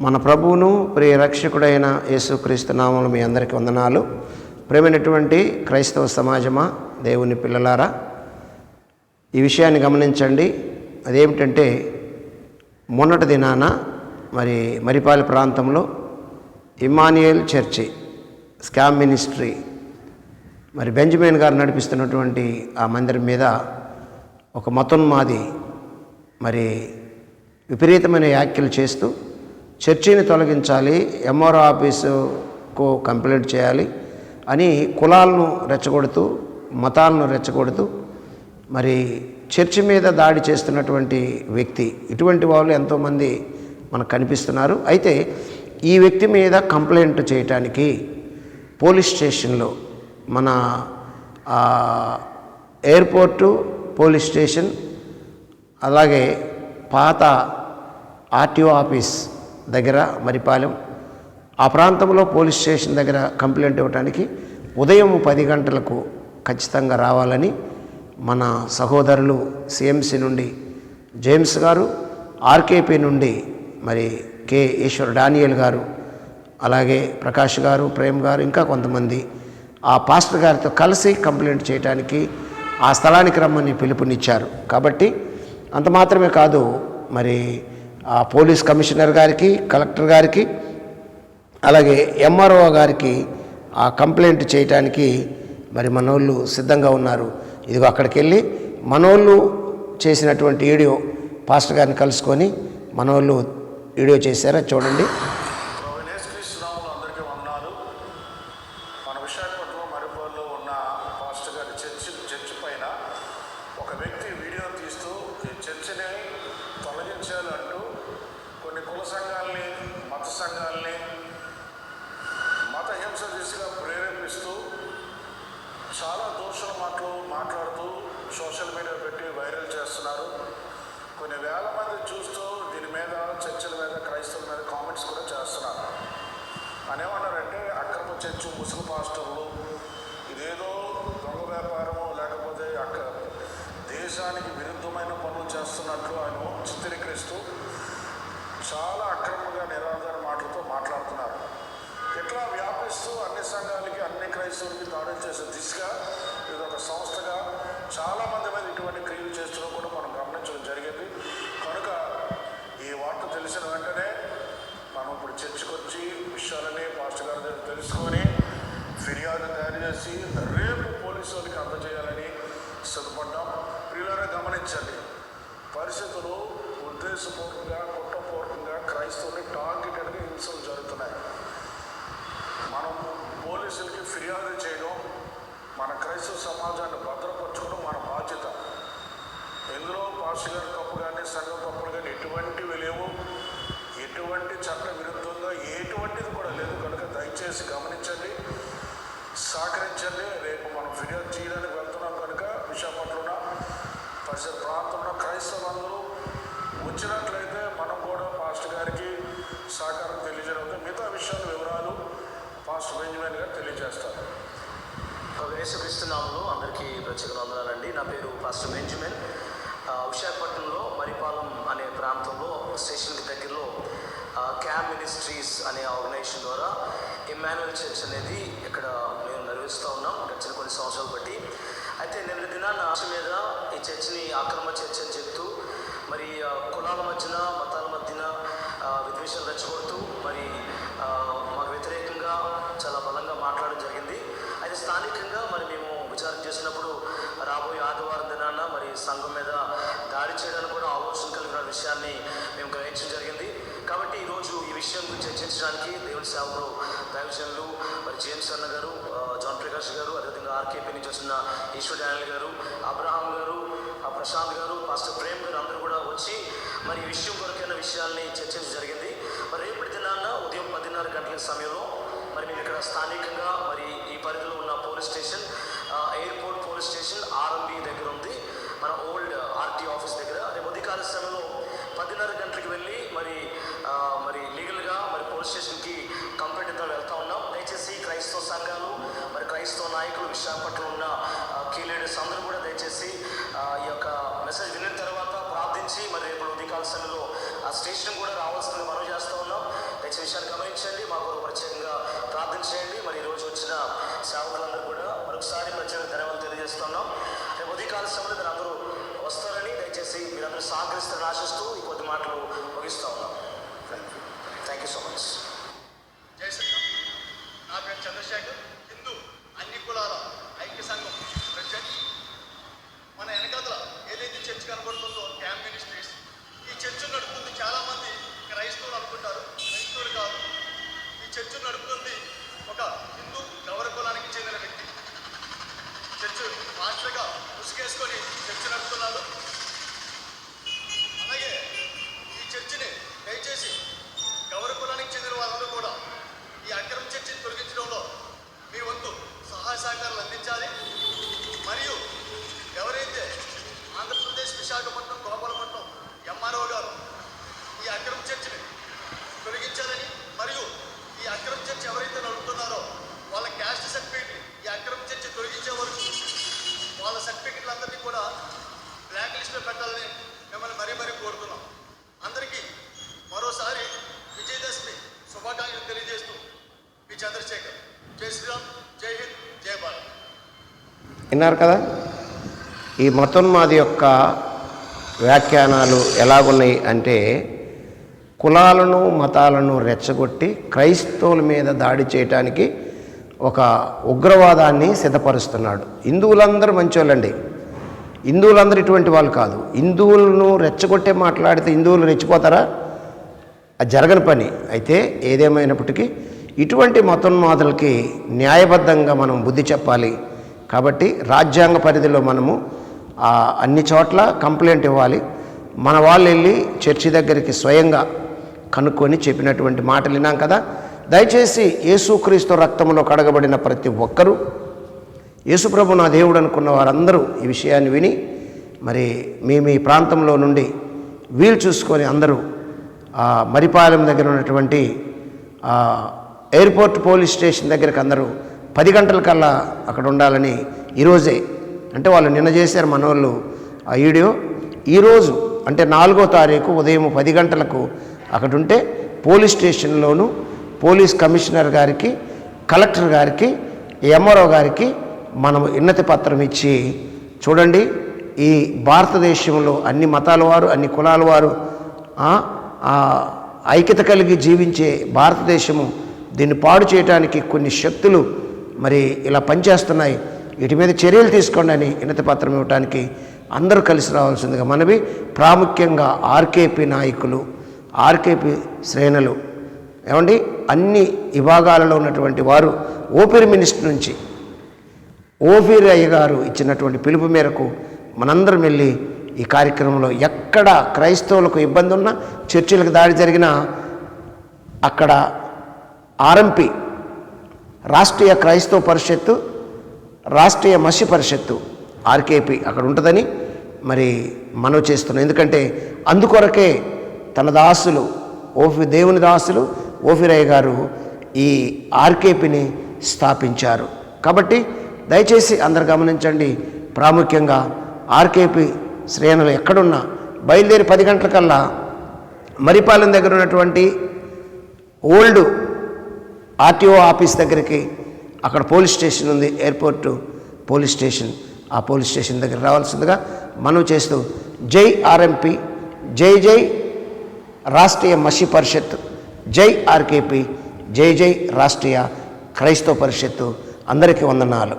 మన ప్రభువును ప్రియ రక్షకుడైన యేసుక్రీస్తు నామలు మీ అందరికీ వందనాలు. ప్రేమైనటువంటి క్రైస్తవ సమాజమా దేవుని పిల్లలారా ఈ విషయాన్ని గమనించండి. అదేమిటంటే మొన్నటి దినాన మరి మరిపాలి ప్రాంతంలో ఇమానియల్ చర్చి స్కామ్ మినిస్ట్రీ మరి బెంజమిన్ గారు నడిపిస్తున్నటువంటి ఆ మందిరం మీద ఒక మతోన్మాది మరి విపరీతమైన వ్యాఖ్యలు చేస్తూ చర్చిని తొలగించాలి ఎంఆర్ఓ ఆఫీసుకు కంప్లైంట్ చేయాలి అని కులాలను రెచ్చగొడుతూ మతాలను రెచ్చగొడుతూ మరి చర్చి మీద దాడి చేస్తున్నటువంటి వ్యక్తి. ఇటువంటి వాళ్ళు ఎంతోమంది మనకు కనిపిస్తున్నారు. అయితే ఈ వ్యక్తి మీద కంప్లైంట్ చేయటానికి పోలీస్ స్టేషన్లో మన ఎయిర్పోర్టు పోలీస్ స్టేషన్ అలాగే పాత ఆర్టీఓ ఆఫీస్ దగ్గర మరిపాలెం ఆ ప్రాంతంలో పోలీస్ స్టేషన్ దగ్గర కంప్లైంట్ ఇవ్వడానికి ఉదయం పది గంటలకు ఖచ్చితంగా రావాలని మన సహోదరులు సిఎంసి నుండి జేమ్స్ గారు ఆర్కేపీ నుండి మరి కె ఈశ్వర్ డానియల్ గారు అలాగే ప్రకాష్ గారు ప్రేమ్ గారు ఇంకా కొంతమంది ఆ పాస్టర్ గారితో కలిసి కంప్లైంట్ చేయడానికి ఆ స్థలానికి రమ్మని పిలుపునిచ్చారు. కాబట్టి అంత మాత్రమే కాదు మరి ఆ పోలీస్ కమిషనర్ గారికి కలెక్టర్ గారికి అలాగే ఎంఆర్ఓ గారికి ఆ కంప్లైంట్ చేయటానికి మరి మనోళ్ళు సిద్ధంగా ఉన్నారు. ఇదిగో అక్కడికి వెళ్ళి మనోళ్ళు చేసినటువంటి వీడియో పాస్టర్ గారిని కలుసుకొని మనోళ్ళు వీడియో చేశారా? చూడండి యేసుక్రీస్తునామంలో అందరికీ వందనాలు మన విశాఖపట్నం మరిపూర్లో ఉన్న పాస్టర్ గారి చర్చి చర్చి పైన ఒక వ్యక్తి వీడియో తీస్తూ ఈ చర్చిని తొలగించాలంటూ కొన్ని కుల సంఘాలని మత సంఘాలని మత హింస దిశగా ప్రేరేపిస్తూ చాలా దోషుల మాటలు మాట్లాడుతూ సోషల్ మీడియా పెట్టి వైరల్ చేస్తున్నారు. కొన్ని వేల మంది చూస్తూ దీని మీద చర్చల మీద క్రైస్తవుల మీద కామెంట్స్ కూడా చేస్తున్నారు. అనేమన్నారంటే అక్రమ చర్చు ముసుగు పాస్టర్లు ఇదేదో దొంగ వ్యాపారము లేకపోతే అక్కడ దేశానికి విరుద్ధమైన పనులు చేస్తున్నట్లు ఆయన చిత్రీకరిస్తూ చాలా అక్రమంగా నిరాధార మాటలతో మాట్లాడుతున్నారు. ఇట్లా వ్యాపిస్తూ అన్ని సంఘాలకి అన్ని క్రైస్తవులకి దాడులు చేసే దిశగా ఇది ఒక సంస్థగా చాలా మంది మీద ఇటువంటి క్రియలు చేస్తున్నా కూడా మనం గమనించడం జరిగింది. కనుక ఈ వార్త తెలిసిన వెంటనే మనం ఇప్పుడు చర్చకొచ్చి విషయాలని పాస్టర్ గారి దగ్గర తెలుసుకొని ఫిర్యాదు తయారు చేసి రేపు పోలీసు వాళ్ళకి అందజేయాలని సిద్ధపడ్డాం. ప్రియులరా గమనించండి. పరిస్థితులు ఉద్దేశపూర్వకంగా క్రైస్తవుని టార్గెటెడ్గా హింసలు జరుగుతున్నాయి. మనం పోలీసులకి ఫిర్యాదు చేయడం మన క్రైస్తవ సమాజాన్ని భద్రపరచుకోవడం మన బాధ్యత. ఎందులో పాస్టర్ గారి తప్పు కానీ సంఘం తప్పులు కానీ ఎటువంటివి లేవు. ఎటువంటి చట్ట విరుద్ధంగా ఎటువంటిది కూడా లేదు. కనుక దయచేసి గమనించండి సహకరించండి. రేపు మనం ఫిర్యాదు చేయడానికి వెళ్తున్నాం కనుక విశాఖపట్నంలో పరిసర ప్రాంతంలో క్రైస్తవులందరూ వచ్చినట్లయితే మనం కూడా పాస్టర్ గారికి సహకారం తెలియజేయడం మిగతా విషయాల వివరాలు పాస్టర్ బెంజమిన్ గారు తెలియజేస్తారు. వేసుక్రీస్తునామంలో అందరికీ ప్రత్యేక వందనాలండి నా పేరు పాస్టర్ బెంజమిన్. విశాఖపట్నంలో మరిపాలెం అనే ప్రాంతంలో స్టేషన్కి దగ్గరలో క్యామ్ మినిస్ట్రీస్ అనే ఆర్గనైజేషన్ ద్వారా ఇమ్మాన్యువల్ చర్చ్ అనేది ఇక్కడ మేము నిర్వహిస్తూ ఉన్నాం. గడిచిన కొన్ని సంవత్సరాలు బట్టి. అయితే నిన్న దినాన ఆశ మీద ఈ చర్చిని ఆక్రమ చర్చ్ అని చెప్తూ మరి కులాల మధ్యన మతాల మధ్యన రెచ్చగొడుతూ మరి మాకు వ్యతిరేకంగా చాలా బలంగా మాట్లాడడం జరిగింది. అయితే స్థానికంగా మరి మేము విచారణ చేసినప్పుడు రాబోయే ఆదివారం దినాన మరి సంఘం మీద దాడి చేయడానికి కూడా ఆలోచన కలిగిన విషయాన్ని మేము గ్రహించడం జరిగింది. కాబట్టి ఈరోజు ఈ విషయం గురించి చర్చించడానికి దేవుని సేవకులు దైవజనులు మరి జేమ్స్ అన్న గారు జాన్ ప్రకాష్ గారు అదేవిధంగా ఆర్కేపీ నుంచి వచ్చిన ఈశ్వర్ డానియల్ గారు అబ్రహాం గారు ఆ ప్రశాంత్ గారు పాస్టర్ ప్రేమ్ గారు అందరూ కూడా వచ్చి మరి ఈ విషయం కొరకైన విషయాల్ని చర్చించడం జరిగింది. మరి ఉదయం పదిన్నర గంటల సమయంలో మరి మేము ఇక్కడ స్థానికంగా మరి ఈ పరిధిలో ఉన్న police station airport police station RMB దగ్గర ఉంది. మన ఓల్డ్ ఆర్టీ ఆఫీస్ దగ్గర. రేపు ఉదయకాల సమయంలో పదిన్నర గంటలకు వెళ్ళి మరి మరి లీగల్గా మరి పోలీస్ స్టేషన్కి కంప్లైంట్ ఇద్దాం వెళ్తా ఉన్నాం. దయచేసి క్రైస్తవ సంఘాలు మరి క్రైస్తవ నాయకులు విశాఖపట్నంలో ఉన్న కీ లీడర్స్ అందరూ కూడా దయచేసి ఈ యొక్క మెసేజ్ విన్న తర్వాత ప్రార్థించి మరి రేపు ఉదయకాల సమయంలో ఆ స్టేషన్ కూడా రావాల్సింది మనం చేస్తూ ఉన్నాం. దయచేసి గమనించండి కమెంట్ మా కొరకు ప్రత్యేకంగా ప్రార్థన చేయండి. మరి ఈరోజు వచ్చిన సేవకులందరూ కూడా మరొకసారి ప్రత్యేక ధన్యవాదాలు తెలియజేస్తున్నాం. రేపు ఉదయకాల సమయంలో అందరూ వస్తారని దయచేసి మీరందరూ సహకరిస్తారని ఆశిస్తూ ఈ కొద్ది మాటలు ముగిస్తూ ఉన్నాం. థ్యాంక్ యూ సో మచ్ జై శ్రీరామ్ చంద్రశేఖర్. హిందూ అన్ని కులాల ఐక్య సంఘం ప్రెసిడెంట్ మన వెనకాల ఏదైతే చర్చ్ నడుపుతుంది ఒక హిందూ గౌర కులానికి చెందిన వ్యక్తి. చర్చ్ మాస్టర్గా ముసుగేసుకొని చర్చ్ నడుపుతున్నారు అలాగే ఈ చర్చిని దయచేసి గౌర కులానికి చెందిన వాళ్ళందరూ కూడా ఈ అక్రమ చర్చిని తొలగించడంలో మీ వంతు సహాయ సహకారాలు అందించాలి మరియు ఎవరైతే ఆంధ్రప్రదేశ్ విశాఖపట్నం గోపాలపట్నం ఎంఆర్ఓ గారు ఈ అక్రమ చర్చిని తొలగించాలని మరియు ఈ అక్రమ చర్చ్ ఎవరైతే నడుపుతున్నారో వాళ్ళ క్యాస్ట్ సర్టిఫికేట్ ఈ అక్రమ చర్చి తొలగించే వరకు వాళ్ళ సర్టిఫికెట్లందరినీ కూడా బ్లాక్ లిస్ట్లో పెట్టాలని మిమ్మల్ని మరీ మరీ కోరుతున్నాం అందరికీ మరోసారి విజయదశమి శుభాకాంక్షలు తెలియజేస్తూ మీ చంద్రశేఖర్. జై శ్రీరామ్ జై హింద్ జై భారత్. విన్నారు కదా? ఈ మతోన్మాది యొక్క వ్యాఖ్యానాలు ఎలాగున్నాయి అంటే కులాలను మతాలను రెచ్చగొట్టి క్రైస్తవుల మీద దాడి చేయటానికి ఒక ఉగ్రవాదాన్ని సిద్ధపరుస్తున్నాడు. హిందువులందరూ మంచోళ్ళండి. హిందువులందరూ ఇటువంటి వాళ్ళు కాదు. హిందువులను రెచ్చగొట్టే మాట్లాడితే హిందువులు రెచ్చిపోతారా? అది జరగని పని. అయితే ఏదేమైనప్పటికీ ఇటువంటి మతోన్మాదులకి న్యాయబద్ధంగా మనం బుద్ధి చెప్పాలి. కాబట్టి రాజ్యాంగ పరిధిలో మనము అన్ని చోట్ల కంప్లైంట్ ఇవ్వాలి. మన వాళ్ళు వెళ్ళి చర్చి దగ్గరికి స్వయంగా కనుక్కొని చెప్పినటువంటి మాటలు విన్నాం కదా? దయచేసి యేసుక్రీస్తు రక్తంలో కడగబడిన ప్రతి ఒక్కరూ యేసుప్రభు నా దేవుడు అనుకున్న వారందరూ ఈ విషయాన్ని విని మరి మీ మీ ప్రాంతంలో నుండి వీలు చూసుకొని అందరూ ఆ, మరిపాలెం దగ్గర ఉన్నటువంటి ఎయిర్పోర్ట్ పోలీస్ స్టేషన్ దగ్గరికి అందరూ పది గంటల కల్లా అక్కడ ఉండాలని ఈరోజే అంటే వాళ్ళు నిన్న చేశారు మనోళ్ళు ఆ వీడియో. ఈరోజు అంటే నాలుగో తారీఖు ఉదయం పది గంటలకు అక్కడ ఉంటే పోలీస్ స్టేషన్లోనూ పోలీస్ కమిషనర్ గారికి కలెక్టర్ గారికి ఎంఆర్ఓ గారికి మనం ఇన్నతి పత్రం ఇచ్చి చూడండి ఈ భారతదేశంలో అన్ని మతాల వారు అన్ని కులాల వారు ఐక్యత కలిగి జీవించే భారతదేశము దీన్ని పాడు చేయడానికి కొన్ని శక్తులు మరి ఇలా పనిచేస్తున్నాయి. వీటి మీద చర్యలు తీసుకోండి అని వినతి పత్రం ఇవ్వడానికి అందరూ కలిసి రావాల్సిందిగా మనవి. ప్రాముఖ్యంగా ఆర్కేపీ నాయకులు ఆర్కేపీ శ్రేణులు ఏమండి? అన్ని విభాగాలలో ఉన్నటువంటి వారు ఓపెన్ మినిస్టర్ నుంచి ఓఫీర్ అయ్య గారు ఇచ్చినటువంటి పిలుపు మేరకు మనందరం వెళ్ళి ఈ కార్యక్రమంలో ఎక్కడ క్రైస్తవులకు ఇబ్బంది ఉన్నా చర్చిలకు దాడి జరిగినా అక్కడ ఆర్ఎంపి రాష్ట్రీయ క్రైస్తవ పరిషత్తు రాష్ట్రీయ మత్స్య పరిషత్తు ఆర్కేపి అక్కడ ఉంటుందని మరి మనవి చేస్తున్నాం. ఎందుకంటే అందుకొరకే తన దాసులు ఓఫి దేవుని దాసులు ఓఫిరయ్య గారు ఈ ఆర్కేపిని స్థాపించారు. కాబట్టి దయచేసి అందరు గమనించండి ప్రాముఖ్యంగా ఆర్కేపి శ్రేణులు ఎక్కడున్నా బయలుదేరి పది గంటలకల్లా మరిపాలెం దగ్గర ఉన్నటువంటి ఓల్డ్ ఆర్టీఓ ఆఫీస్ దగ్గరికి అక్కడ పోలీస్ స్టేషన్ ఉంది ఎయిర్పోర్టు పోలీస్ స్టేషన్. ఆ పోలీస్ స్టేషన్ దగ్గర రావాల్సిందిగా మనవి చేస్తూ జై ఆర్ఎంపి జై జై రాష్ట్రీయ మసి పరిషత్ జై ఆర్కేపీ జై జై రాష్ట్రీయ క్రైస్తవ పరిషత్తు. అందరికీ వందనాలు.